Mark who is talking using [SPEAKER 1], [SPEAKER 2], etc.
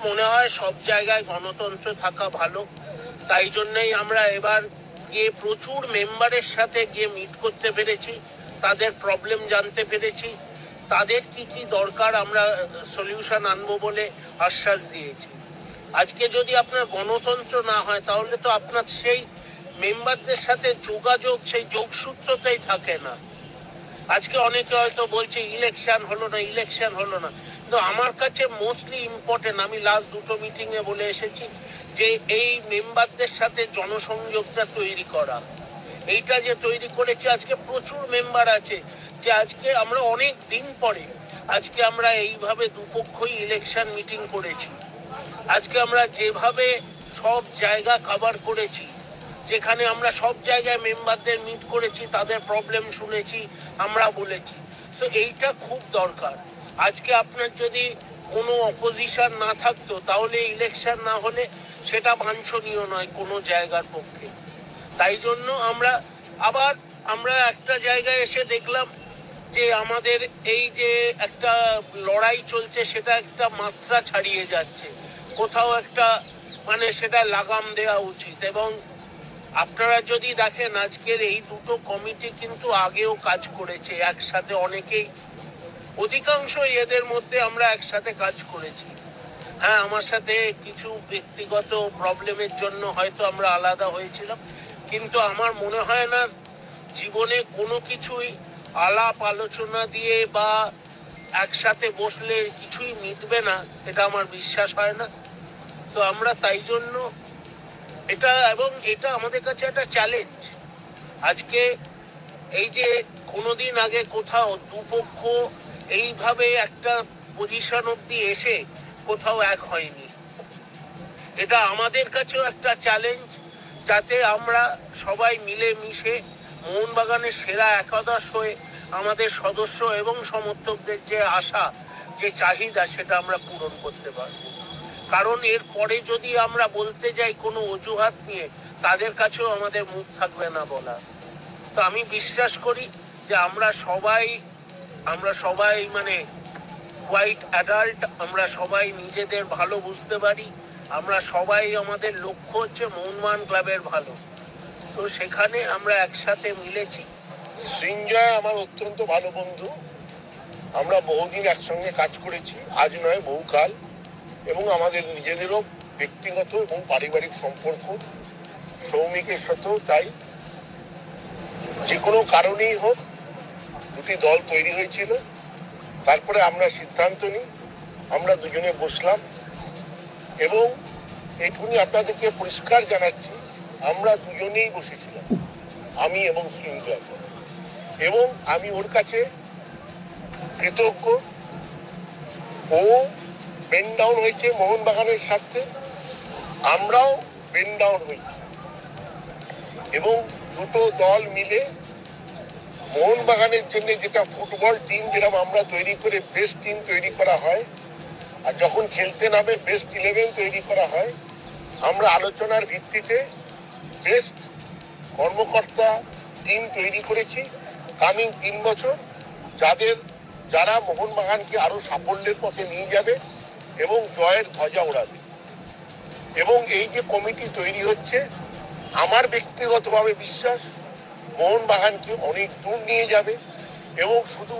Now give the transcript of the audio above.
[SPEAKER 1] হয় সব জায়গায় গণতন্ত্র থাকা ভালো। তাই জন্যই আমরা এবার গিয়ে প্রচুর মেম্বারের সাথে গিয়ে মিট করতে পেরেছি, তাদের প্রবলেম জানতে পেরেছি, তাদের কি কি দরকার আমরা সলিউশন আনব বলে আশ্বাস দিয়েছি। আজকে যদি আপনার গণতন্ত্র না হয়, তাহলে তো আপনার সেই মেম্বারদের সাথে যোগাযোগ, সেই যোগসূত্রটাই থাকে না। আজকে অনেকে হয়তো বলছে, ইলেকশন হলো না, ইলেকশন হলো না। তো আমার কাছে মোস্টলি ইম্পর্টেন্ট আমি লাস্ট দুটো মিটিং এ বলে এসেছি যে এই মেম্বারদের সাথে জনসংযোগটা তৈরি করা। এইটা যে তৈরি করেছে, আজকে প্রচুর মেম্বার আছে যে আজকে আমরা অনেক দিন পরে, আজকে আমরা এইভাবে দুপক্ষই ইলেকশন মিটিং করেছি। আজকে আমরা যেভাবে সব জায়গা কভার করেছি, যেখানে আমরা সব জায়গায় মেম্বারদের মিট করেছি, তাদের প্রবলেম শুনেছি, আমরা বলেছি। সো এইটা খুব দরকার। আজকে আপনার যদি কোনো অপোজিশন না থাকতো, তাহলে ইলেকশন না হলে সেটা বাঞ্ছনীয় নয় কোনো জায়গার পক্ষে। তাই জন্য আমরা আবার আমরা একটা জায়গায় এসে দেখলাম যে আমাদের এই যে একটা লড়াই চলছে, সেটা একটা মাত্রা ছাড়িয়ে যাচ্ছে। কোথাও একটা মানে সেটা লাগাম দেওয়া উচিত এবং আপনারা যদি দেখেন আজকের এই দুটো কমিটি কিন্তু আগেও কাজ করেছে, একসাথে অনেকেই অধিকাংশ এদের মধ্যে আমরা একসাথে কাজ করেছি। হ্যাঁ আমার সাথে কিছু ব্যক্তিগত প্রবলেমের জন্য হয়তো আমরা আলাদা হয়েছিলাম, কিন্তু আমার মনে হয় না জীবনে কোনো কিছুই আলাপ আলোচনা দিয়ে বা একসাথে বসলে কিছুই মিটবে না, এটা আমার বিশ্বাস হয় না। তো আমরা তাই জন্য এটা এবং এটা আমাদের কাছে একটা চ্যালেঞ্জ আজকে এই যে কোনোদিন আগে কোথাও দুপক্ষ এইভাবে একটা পজিশন অব্দি এসে কোথাও এক হয়নি। এটা আমাদের কাছেও একটা চ্যালেঞ্জ যাতে আমরা সবাই মিলে মিশে মোহনবাগানের সেরা একাদশ হয়ে আমাদের সদস্য এবং সমর্থকদের যে আশা, যে চাহিদা, সেটা আমরা পূরণ করতে পারব। কারণ এর পরে যদি আমরা বলতে যাই কোনো অজুহাত নিয়ে, তাদের কাছেও আমাদের মুখ থাকবে না বলা। তো আমি বিশ্বাস করি যে আমরা সবাই আমরা সবাই মানে হোয়াইট অ্যাডাল্ট আমরা সবাই নিজেদের ভালো বুঝতে পারি, আমরা সবাই আমাদের লক্ষ্য হচ্ছে মোহনবাগান ক্লাবের ভালো। তো সেখানে আমরা একসাথে মিলেছি।
[SPEAKER 2] সৃঞ্জয় আমার অত্যন্ত ভালো বন্ধু। আমরা বহুদিন একসঙ্গে কাজ করেছি, আজ নয়, বহুকাল। এবং আমাদের নিজেদেরও ব্যক্তিগত এবং পারিবারিক সম্পর্ক সৌমিকের সাথেও তাই। যে কোনো কারণেই হোক দুটি দল তৈরি হয়েছিল। তারপরে আমরা সিদ্ধান্ত নিই, আমরা দুজনে বসলাম এবং এইটুকুনি আপনাদেরকে পরিষ্কার জানাচ্ছি, আমরা দুজনেই বসেছিলাম, আমি এবং সৃঞ্জয় এবং আমি ওর কাছে কৃতজ্ঞ। ও বেন ডাউন হয়েছে মোহনবাগানের স্বার্থে, আমরাও বেন ডাউন হয়েছি। এবং দুটো দল মিলে মোহনবাগানের জন্য যেটা ফুটবল টিম যেরকম আমরা তৈরি করে বেস্ট টিম তৈরি করা হয়, আর যখন খেলতে নামে বেস্ট ইলেভেন তৈরি করা হয়, আমরা আলোচনার ভিত্তিতে বেস্ট কর্মকর্তা টিম তৈরি করেছি কামিং তিন বছর, যাদের, যারা মোহনবাগানকে আরও সাফল্যের পথে নিয়ে যাবে এবং জয়ের ধ্বজা ওড়াবে এবং এই যে কমিটি তৈরি হচ্ছে, আমার ব্যক্তিগতভাবে বিশ্বাস মোহনবাগানকে অনেক দূর নিয়ে যাবে এবং শুধু